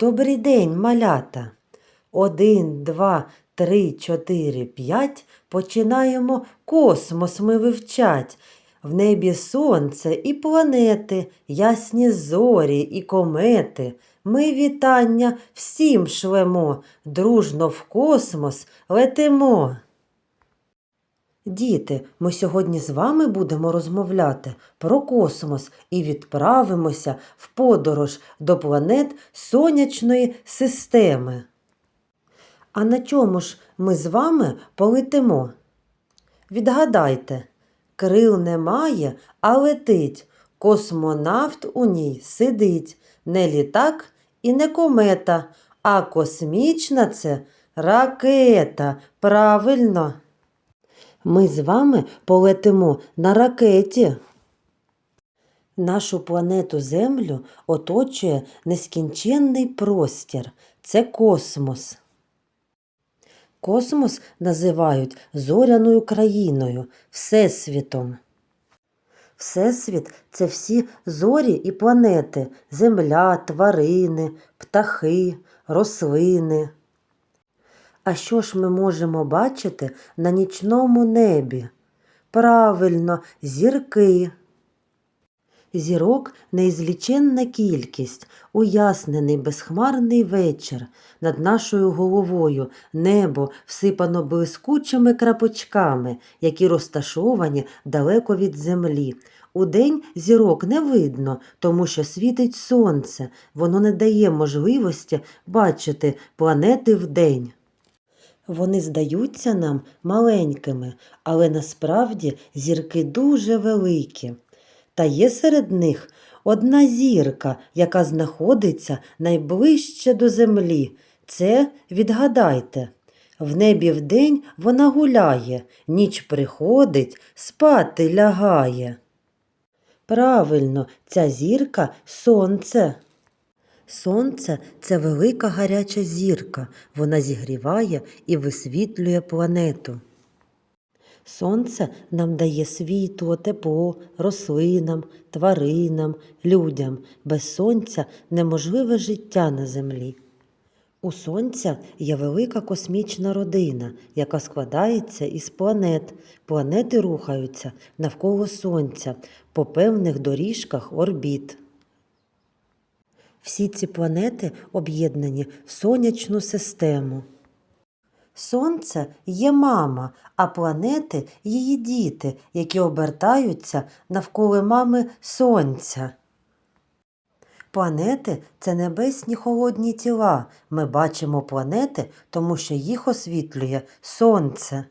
Добрий день, малята. Один, два, три, чотири, п'ять. Починаємо космос ми вивчать. В небі сонце і планети, ясні зорі і комети. Ми вітання всім швемо, дружно в космос летимо. Діти, ми сьогодні з вами будемо розмовляти про космос і відправимося в подорож до планет сонячної системи. А на чому ж ми з вами полетимо? Відгадайте, крил немає, а летить. Космонавт у ній сидить. Не літак і не комета, а космічна це ракета. Правильно. Ми з вами полетимо на ракеті. Нашу планету Землю оточує нескінченний простір. Це космос. Космос називають зоряною країною, Всесвітом. Всесвіт це всі зорі і планети, земля, тварини, птахи, рослини. А що ж ми можемо бачити на нічному небі? Правильно, зірки. Зірок неізліченна кількість, уяснений безхмарний вечір. Над нашою головою небо всипано блискучими крапочками, які розташовані далеко від землі. Удень зірок не видно, тому що світить сонце, воно не дає можливості бачити планети вдень. Вони здаються нам маленькими, але насправді зірки дуже великі. Та є серед них одна зірка, яка знаходиться найближче до землі. Це відгадайте. В небі вдень вона гуляє, ніч приходить, спати лягає. Правильно, ця зірка сонце. Сонце це велика гаряча зірка. Вона зігріває і висвітлює планету. Сонце нам дає світло, тепло рослинам, тваринам, людям. Без сонця неможливе життя на землі. У Сонця є велика космічна родина, яка складається із планет. Планети рухаються навколо Сонця по певних доріжках орбіт. Всі ці планети об'єднані в сонячну систему. Сонце є мама, а планети її діти, які обертаються навколо мами Сонця. Планети це небесні холодні тіла. Ми бачимо планети, тому що їх освітлює Сонце.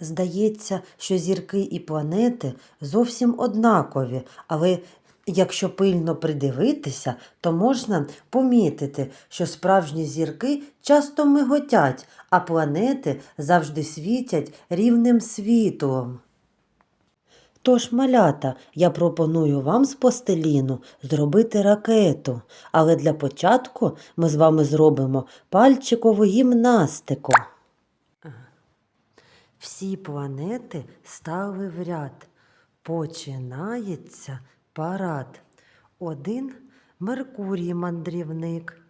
Здається, що зірки і планети зовсім однакові, але якщо пильно придивитися, то можна помітити, що справжні зірки часто миготять, а планети завжди світять рівним світлом. Тож, малята, я пропоную вам з постеліну зробити ракету, але для початку ми з вами зробимо пальчикову гімнастику. Всі планети стали в ряд. Починається парад. Один Меркурій мандрівник,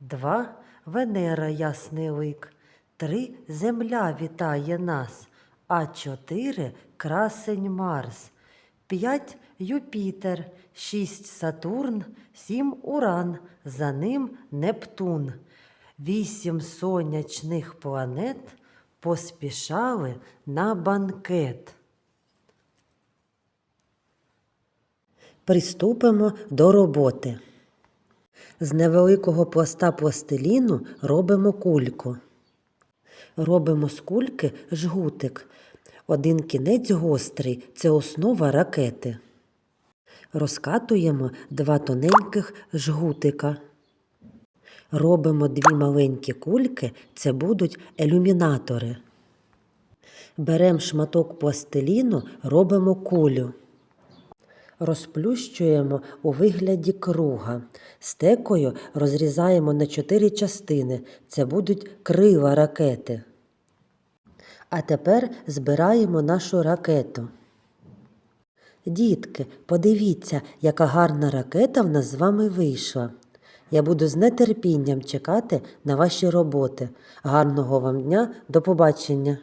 два Венера ясний лик, три Земля вітає нас, а чотири красень Марс, п'ять Юпітер, шість Сатурн, сім Уран, за ним Нептун. Вісім сонячних планет поспішали на банкет. Приступимо до роботи. З невеликого пласта пластиліну робимо кульку. Робимо з кульки жгутик. Один кінець гострий це основа ракети. Розкатуємо два тоненьких жгутика. Робимо дві маленькі кульки, це будуть ілюмінатори. Беремо шматок пластиліну, робимо кулю. Розплющуємо у вигляді круга. Стекою розрізаємо на чотири частини. Це будуть крила ракети. А тепер збираємо нашу ракету. Дітки, подивіться, яка гарна ракета в нас з вами вийшла. Я буду з нетерпінням чекати на ваші роботи. Гарного вам дня, до побачення!